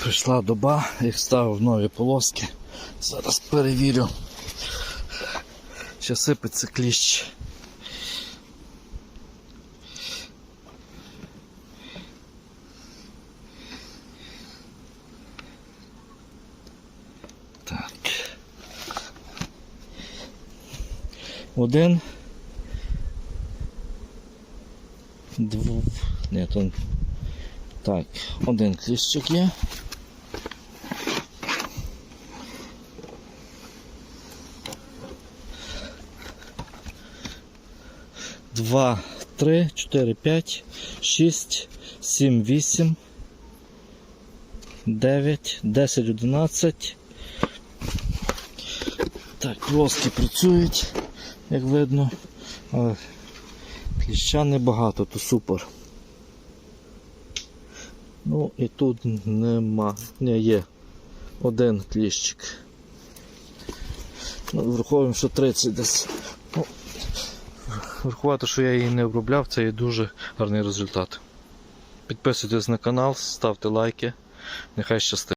Прийшла доба, їх ставив нові полоски. Зараз перевірю. Ще сипеться кліщ. Так. Один. Дв... Ні, то... Так, один кліщик є. Два, три, чотири, п'ять, шість, сім, вісім, дев'ять, десять, одинадцять. Так, плоски працюють, як видно, кліща небагато, то супер. Ну і тут нема. Не, є один кліщик. Ну, враховуємо, що 30 десь. Врахувати, що я її не обробляв, це є дуже гарний результат. Підписуйтесь на канал, ставте лайки. Нехай щастить.